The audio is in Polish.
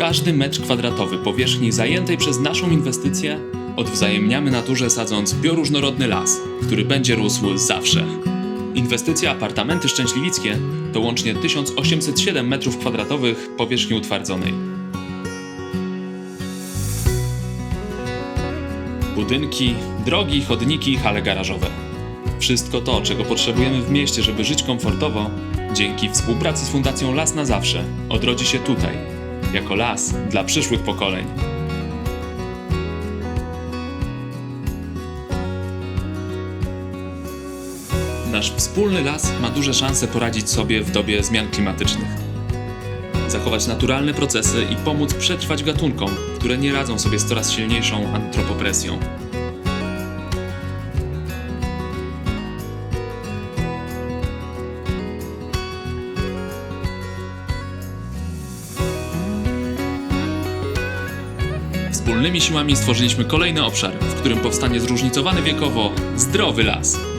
Każdy metr kwadratowy powierzchni zajętej przez naszą inwestycję odwzajemniamy naturze sadząc bioróżnorodny las, który będzie rósł zawsze. Inwestycja Apartamenty Szczęśliwickie to łącznie 1807 m2 powierzchni utwardzonej. Budynki, drogi, chodniki, hale garażowe. Wszystko to, czego potrzebujemy w mieście, żeby żyć komfortowo, dzięki współpracy z Fundacją Las na Zawsze odrodzi się tutaj, jako las dla przyszłych pokoleń. Nasz wspólny las ma duże szanse poradzić sobie w dobie zmian klimatycznych. Zachować naturalne procesy i pomóc przetrwać gatunkom, które nie radzą sobie z coraz silniejszą antropopresją. Wspólnymi siłami stworzyliśmy kolejny obszar, w którym powstanie zróżnicowany wiekowo zdrowy las.